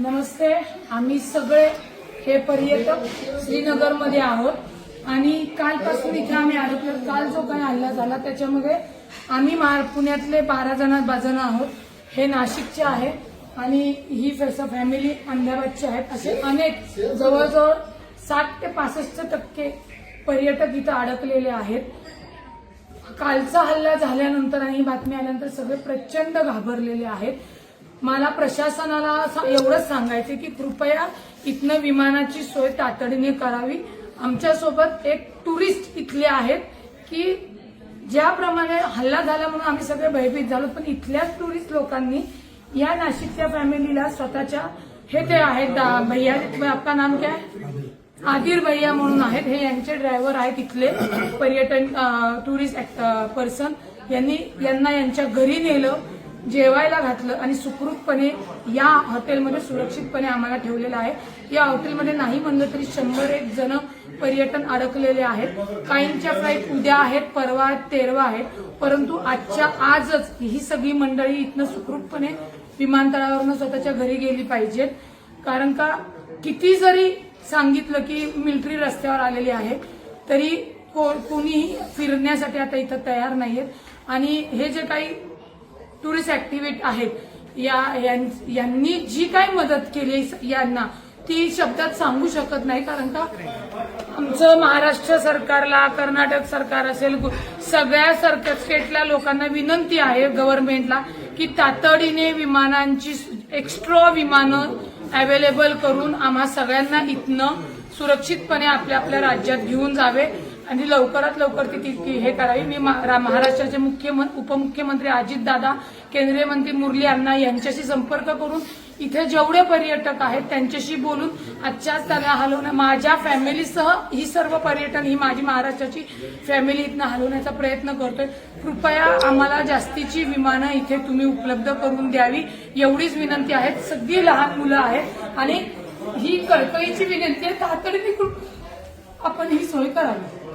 नमस्ते आम्ही सगळे हे पर्यटक श्रीनगरमध्ये आहोत. आणि कालपासून इथे आम्ही अडकलो काल जो काही हल्ला झाला त्याच्यामध्ये आम्ही मार पुण्यातले बारा जण जण आहोत. हे नाशिकचे आहेत आणि ही फॅस- फॅमिली अहमदाबादची आहेत. असे अनेक जवळजवळ साठ ते पासष्ट टक्के पर्यटक इथं अडकलेले आहेत. कालचा हल्ला झाल्यानंतर आणि बातमी आल्यानंतर सगळे प्रचंड घाबरलेले आहेत. मला प्रशासनाला एवढंच सांगायचं की कृपया इथनं विमानाची सोय तातडीने करावी. आमच्यासोबत एक टुरिस्ट इथले आहेत की ज्याप्रमाणे हल्ला झाला म्हणून आम्ही सगळे भयभीत झालो पण इथल्याच टुरिस्ट लोकांनी या नाशिकच्या फॅमिलीला स्वतःच्या हे ते आहेत दा- भैया आपका नाम काय आदिर भैया म्हणून आहेत. हे यांचे ड्रायव्हर आहेत इथले पर्यटन टुरिस्ट पर्सन. यांनी यांना यांच्या घरी नेलं. जेवायला घातलं आणि सुखरूपपणे या हॉटेलमध्ये सुरक्षितपणे आम्हाला ठेवलेलं आहे. या हॉटेलमध्ये नाही म्हणलं तरी शंभर एक जण पर्यटन अडकलेले आहेत. काहींच्या फ्लाईट उद्या आहेत परवा आहेत तेरवा आहेत. परंतु आजच्या आजच ही सगळी मंडळी इथनं सुखरूपपणे विमानतळावरनं स्वतःच्या घरी गेली पाहिजेत. कारण का किती जरी सांगितलं की मिलिटरी रस्त्यावर आलेली आहे तरी को- कोणीही फिरण्यासाठी आता इथं तयार नाहीयेत. आणि हे जे काही टुरिस्ट ऍक्टिव्हिटी आहेत. या यां- यांनी जी काही मदत केली यांना ती शब्दात सांगू शकत नाही कारण का? आमचं महाराष्ट्र सरकारला कर्नाटक सरकार असेल सगळ्या सरकार स्टेटल्या लोकांना विनंती आहे गव्हर्नमेंटला की तातडीने विमानांची एक्स्ट्रा विमानं अवेलेबल करून आम्हा सगळ्यांना इथनं सुरक्षितपणे आपल्या आपल्या राज्यात घेऊन जावे. आणि लवकरात लवकर ती तितकी हे करावी. मी रा- महाराष्ट्राचे मुख्यमंत्री उपमुख्यमंत्री अजितदादा केंद्रीय मंत्री मुरली अण्णा यांच्याशी संपर्क करून इथे जेवढे पर्यटक आहेत त्यांच्याशी बोलून आजच्याच त्याला हलवणं माझ्या फॅमिलीसह ही सर्व पर्यटन ही माझी महाराष्ट्राची फॅमिली इथनं हलवण्याचा प्रयत्न करतोय. कृपया आम्हाला जास्तीची विमानं इथे तुम्ही उपलब्ध करून द्यावी एवढीच विनंती आहे. सगळी लहान मुलं आहेत आणि ही कळकळीची विनंती आहे. तातडीने आपण ही सोय करावी.